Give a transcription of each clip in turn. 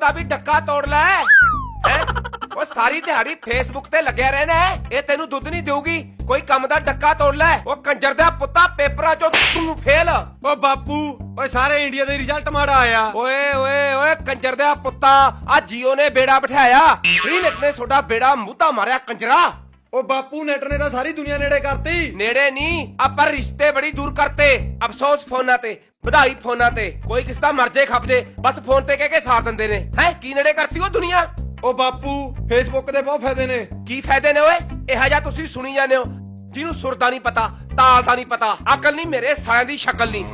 ਦਾ ਵੀ ਡੱਕਾ ਤੋੜ ਲੈ। ਹੈਂ? ਉਹ ਸਾਰੀ ਦਿਹਾੜੀ ਫੇਸਬੁੱਕ ਤੇ ਲੱਗਿਆ ਰਹਿਣਾ ਹੈ। ਇਹ ਤੈਨੂੰ ਦੁੱਧ ਨਹੀਂ ਦੇਊਗੀ। ਕੋਈ ਕੰਮ ਦਾ ਡੱਕਾ ਤੋੜ ਲੈ। ਉਹ ਕੰਜਰ ਦਾ ਪੁੱਤਾ ਪੇਪਰਾਂ ਚੋਂ ਤੂੰ ਫੇਲ। ਓ ਬਾਪੂ ਓਏ ਸਾਰੇ ਇੰਡੀਆ ਦੇ ਰਿਜ਼ਲਟ ਮਾੜਾ ਆਇਆ। ਓਏ ਓਏ ਓਏ ਕੰਜਰ ਦਾ ਪੁੱਤਾ। ਆ ਜੀਓ ਨੇ ਬੇੜਾ ਬਿਠਾਇਆ। ਫ੍ਰੀਨੈਟ ਨੇ ਤੁਹਾਡਾ ਬੇੜਾ ਮੂਧਾ ਮਾਰਿਆ ਕੰਜਰਾ। ਓ ਬਾਪੂ ਨੈਟ ਨੇ ਤਾਂ ਸਾਰੀ ਦੁਨੀਆ ਨੇੜੇ ਕਰਤੀ। ਨੇੜੇ ਨਹੀਂ ਆਪਾਂ ਰਿਸ਼ਤੇ ਬੜੀ ਦੂਰ ਕਰਤੇ। ਅਫਸੋਸ ਫੋਨਾਂ ਤੇ ਵਧਾਈ ਫੋਨਾਂ ਤੇ। ਕੋਈ ਕਿਸ ਦਾ ਮਰਜੇ ਖੱਪ ਜੇ ਬਸ ਫੋਨ ਤੇ ਕਹਿ ਕੇ ਸਾਰ ਦਿੰਦੇ ਨੇ। ਹੈ ਕੀ ਨੇੜੇ ਕਰਤੀ ਉਹ ਦੁਨੀਆ? ਓ ਬਾਪੂ ਫੇਸਬੁੱਕ ਦੇ ਬਹੁਤ ਫਾਇਦੇ ਨੇ। ਕੀ ਫਾਇਦੇ ਨੇ ਓਏ? ਇਹੋ ਜਿਹਾ ਤੁਸੀਂ ਸੁਣੀ ਜਾਂਦੇ ਹੋ। ਜਿਹਨੂੰ ਸੁਰ ਦਾ ਨਹੀਂ ਪਤਾ ਤਾਲ ਦਾ ਨਹੀਂ ਪਤਾ ਅਕਲ ਨਹੀਂ ਮੇਰੇ ਸਾਇਆਂ ਦੀ ਸ਼ਕਲ ਨਹੀਂ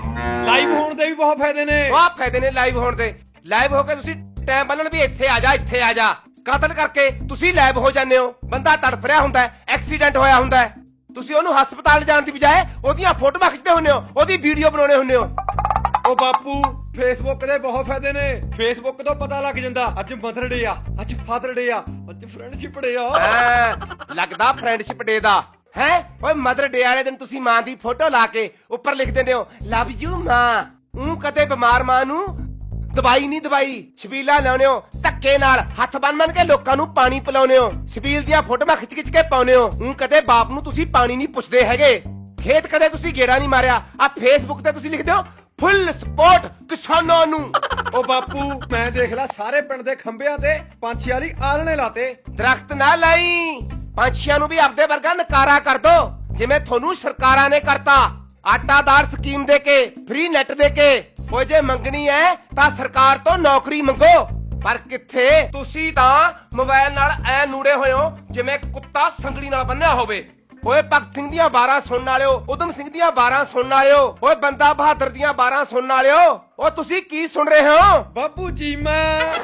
ਲਾਈਵ ਹੋਣ ਦੇ ਵੀ ਬਹੁਤ ਫਾਇਦੇ ਨੇ। ਆਹ ਫਾਇਦੇ ਨੇ ਲਾਈਵ ਹੋਣ ਦੇ। ਲਾਈਵ ਹੋ ਕੇ ਤੁਸੀਂ ਟਾਈਮ ਬੰਨਣ ਵੀ ਇੱਥੇ ਆ ਜਾ ਇੱਥੇ ਆ ਜਾ। ਕਤਲ ਕਰਕੇ ਤੁਸੀਂ ਲਾਈਵ ਹੋ ਜਾਂਦੇ ਹੋ। ਬੰਦਾ ਤੜਫ ਰਿਹਾ ਹੁੰਦਾ ਹੈ ਐਕਸੀਡੈਂਟ ਹੋਇਆ ਹੁੰਦਾ ਹੈ। ਤੁਸੀਂ ਉਹਨੂੰ ਹਸਪਤਾਲ ਜਾਣ ਦੀ ਬਜਾਏ ਉਹਦੀਆਂ ਫੋਟੋਆਂ ਖਿੱਚਦੇ ਹੁੰਦੇ ਹੋ ਉਹਦੀ ਵੀਡੀਓ ਬਣਾਉਣੇ ਹੁੰਦੇ ਹੋ। ਓ ਬਾਪੂ ਫੇਸਬੁੱਕ ਦੇ ਬਹੁਤ ਫਾਇਦੇ ਨੇ। ਫੇਸਬੁੱਕ ਤੋਂ ਪਤਾ ਲੱਗ ਜਾਂਦਾ ਅੱਜ ਮਦਰ ਡੇ ਆ ਅੱਜ ਫਾਦਰ ਡੇ ਆ ਅੱਜ ਫਰੈਂਡਸ਼ਿਪ ਡੇ ਆ। ਹਾਂ, ਲੱਗਦਾ ਫਰੈਂਡਸ਼ਿਪ ਡੇ ਦਾ। ਹੈ ਓਏ ਮਦਰ ਡੇ ਵਾਲੇ ਦਿਨ ਤੁਸੀਂ ਮਾਂ ਦੀ ਫੋਟੋ ਲਾ ਕੇ ਉੱਪਰ ਲਿਖ ਦਿੰਦੇ ਹੋ ਲਵ ਯੂ ਮਾਂ। ਉਹ ਕਦੇ ਬਿਮਾਰ ਮਾਂ ਨੂੰ ਦਵਾਈ ਨਹੀਂ ਦਵਾਈ ਛਬੀਲਾ ਲਾਉਨੇ ਹੋ ਧੱਕੇ ਨਾਲ ਹੱਥ ਬੰਨ ਬੰਨ ਕੇ ਲੋਕਾਂ ਨੂੰ ਪਾਣੀ ਪਿਲਾਉਨੇ ਹੋ। ਛਬੀਲ ਦੀਆਂ ਫੋਟੋਆਂ ਖਿੱਚ ਖਿੱਚ ਕੇ ਪਾਉਨੇ ਹੋ। ਉਹ ਕਦੇ ਬਾਪ ਨੂੰ ਤੁਸੀਂ ਪਾਣੀ ਨਹੀਂ ਪੁੱਛਦੇ ਹੈਗੇ। ਖੇਤ ਕਦੇ ਤੁਸੀਂ ਗੇੜਾ ਨਹੀਂ ਮਾਰਿਆ। ਆ ਫੇਸਬੁੱਕ ਤੇ ਤੁਸੀਂ ਲਿਖਦੇ ਹੋ ਫੁੱਲ ਸਪੋਰਟ ਕਿਸਾਨਾਂ ਨੂੰ। ਓ ਬਾਪੂ ਮੈਂ ਦੇਖ ਲਾ ਸਾਰੇ ਪਿੰਡ ਦੇ ਖੰਭਿਆਂ ਤੇ ਪੰਛੀ ਵਾਲੀ ਆਲਣੇ ਲਾਤੇ। ਦਰਖਤ ਨਾ ਲਾਈ। ਪੰਛੀਆਂ ਨੂੰ ਵੀ ਆਪਦੇ ਵਰਗਾ ਨਕਾਰਾ ਕਰ ਦੋ। ਜਿਵੇਂ ਤੁਹਾਨੂੰ ਸਰਕਾਰਾਂ ਨੇ ਕਰਤਾ। ਆਟਾਦਾਰ ਸਕੀਮ ਦੇ ਕੇ ਫ੍ਰੀ ਨੈਟ ਦੇ ਕੇ। ਉਹ ਜੇ ਮੰਗਣੀ ਹੈ ਤਾਂ ਸਰਕਾਰ ਤੋਂ ਨੌਕਰੀ ਮੰਗੋ। ਪਰ ਕਿੱਥੇ? ਤੁਸੀਂ ਤਾਂ ਮੋਬਾਈਲ ਨਾਲ ਐ ਨੂੜੇ ਹੋਏ ਹੋ, ਜਿਵੇਂ ਕੁੱਤਾ ਸੰਗਲੀ ਨਾਲ ਬੰਨਿਆ ਹੋਵੇ। ਓਏ ਭਗਤ ਸਿੰਘ ਦੀਆਂ 12 ਸੁਣਨ ਵਾਲਿਓ, ਉਦਮ ਸਿੰਘ ਦੀਆਂ 12 ਸੁਣਨ ਵਾਲਿਓ, ਓਏ ਬੰਦਾ ਬਹਾਦਰ ਦੀਆਂ 12 ਸੁਣਨ ਵਾਲਿਓ, ਓ ਤੁਸੀਂ ਕੀ ਸੁਣ ਰਹੇ ਹੋ? ਬਾਪੂ ਜੀ, ਮੈਂ